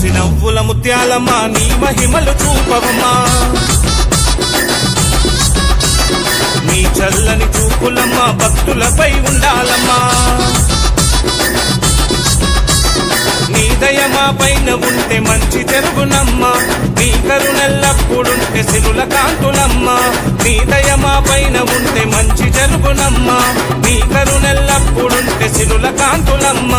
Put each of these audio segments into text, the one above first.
ముసి నవ్వుల ముత్యాలమ్మా నీ మహిమలు చూపవమ్మా. నీ చల్లని చూపులమ్మా భక్తులపై ఉండాలమ్మా. నీ దయ మా పైన ఉంటే మంచి జరుగునమ్మా. నీ కరుణెల్లప్పుడుంటే సిరుల కాంతులమ్మా. నీ దయ మా పైన ఉంటే మంచి జరుగునమ్మా. శిలుల కాంతులమ్మ.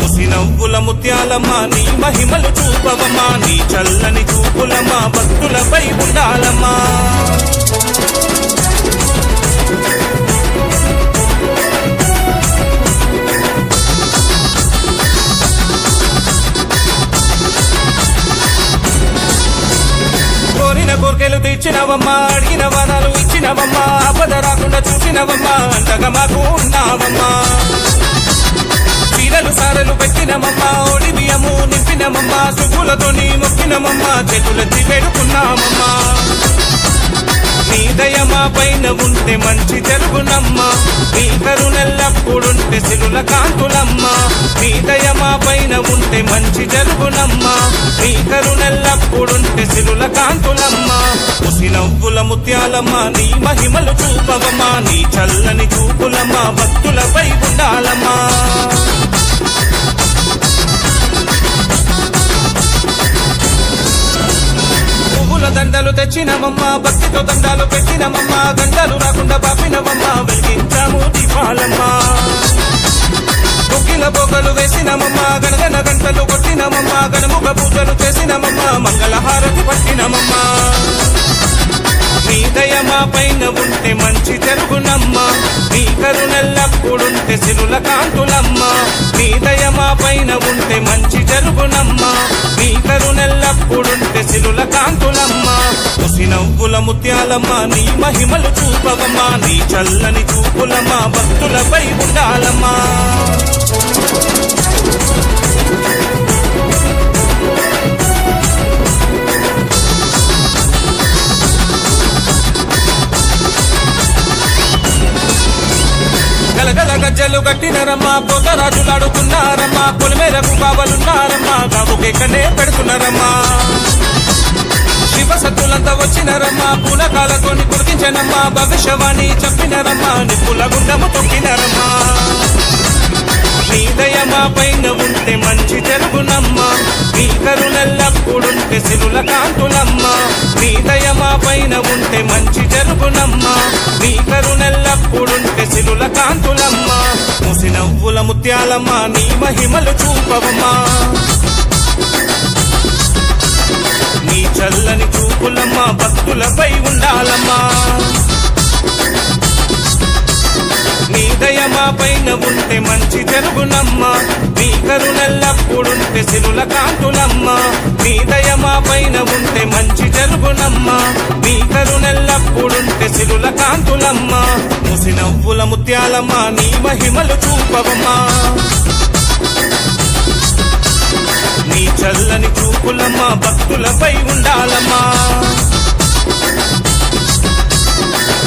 సిరుల నవ్వుల ముత్యాలమ్మ నీ మహిమలు చూపవమ్మా నీ చల్లని చూపులమ్మ భక్తులపై ఉండాలమ్మా. కోరిన తెచ్చినవమ్మా అడిగిన వరాలు ఇచ్చినవమ్మా అబద్ధ రాకుండా చూసినవమ్మా అంతగా మాకు ఉన్నావమ్మా. మొక్కినమమ్మా నింపినమమ్మా నీ మొక్కినమమ్మా చేతులెత్తి పెడుకున్నామమ్మా నీ దయ మా పైన ఉంటే మంచి జరుగునమ్మా. నీ కరుణెల్లప్పుడుంటే సిరుల కాంతులమ్మా. నీ దయ మా పైన ఉంటే మంచి జరుగునమ్మా. నీ కరుణెల్లప్పుడుంటే సిరుల కాంతులమ్మా. ఉసి నవ్వుల ముత్యాలమ్మా నీ మహిమలు చూపవమ్మా. నీ చల్లని చూపులమ్మా భక్తులపై ఉండాలమ్మా. తెచ్చినవమ్మా భక్తితో దండాలు పెట్టినమమ్మా గంటలు రాకుండా పాపినవమ్మా వెలిగించాము దీపాలమ్మా. కుక్కిల బొగ్గలు వేసినమమ్మా గణగన గంటలు కొట్టినమమ్మా గణముఖ పూజలు చేసినమమ్మా మంగళహారతి పట్టినమమ్మా. నీ దయ మా పైన ఉంటే మంచి జరుగునమ్మా. నీ కరుణల్లప్పుడుంటే సిరుల కాంతులమ్మా. నీ దయ మా పైన ఉంటే మంచి జరుగునమ్మా. ముత్యాలమ్మా నీ మహిమలు చూపవమ్మా నీ చల్లని చూపులమ్మా భక్తులపై ఉండాలమ్మా. గజ్జలు కట్టినరమ్మా పోతరాజులాడుకున్నారమ్మా పొలిమేరకు కావలున్నారమ్మా కాబుకెక్కడే పెడుతున్నారమ్మా. వసతులంతా సత్తులంతా వచ్చినరమ్మా పూలకాలతోని కురికించనమ్మా భవిష్యవాణి చెప్పినరమ్మా నిప్పుల గుండము తొక్కినరమ్మా. నీ మా పైన ఉంటే మంచి జరుగునమ్మా. నీ కరుణల్లప్పుడుంటే సిరుల కాంతులమ్మా. నీ మా పైన ఉంటే మంచి జరుగునమ్మా. నీ కరుణల్లప్పుడుంటే సిరుల కాంతులమ్మా. ముసి నవ్వుల ముత్యాలమ్మా నీ మహిమలు చూపవమ్మా. నీ చల్లని చూపులమ్మా భక్తులపై ఉండాలమ్మా. నీ దయ మా పైన ఉంటే మంచి జరుగునమ్మా. నీ కరుణల్లప్పుడుంటే సిరుల కాంతులమ్మా. నీ దయ మా పైన ఉంటే మంచి జరుగునమ్మా. నీ కరుణల్లప్పుడుంటే సిరుల కాంతులమ్మా. ముసి నవ్వుల ముత్యాలమ్మా నీ మహిమలు చూపవమ్మా. చల్లని భక్తులపై ఉండాలమ్మా.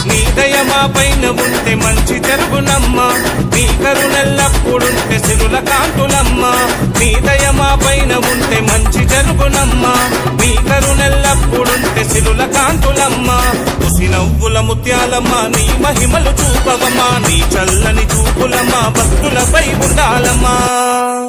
నీ దయ మా పైన ఉంటే మంచి జరుగునమ్మా. నీ కరుణెల్లప్పుడుంటే సిరుల కాంతులమ్మా. నీ దయ మా పైన ఉంటే మంచి జరుగునమ్మా. నీ కరుణెల్లప్పుడుంటే సిరుల కాంతులమ్మా. ఉసి నవ్వుల ముత్యాలమ్మా నీ మహిమలు చూపవమ్మా. నీ చల్లని చూపులమ్మా భక్తులపై ఉండాలమ్మా.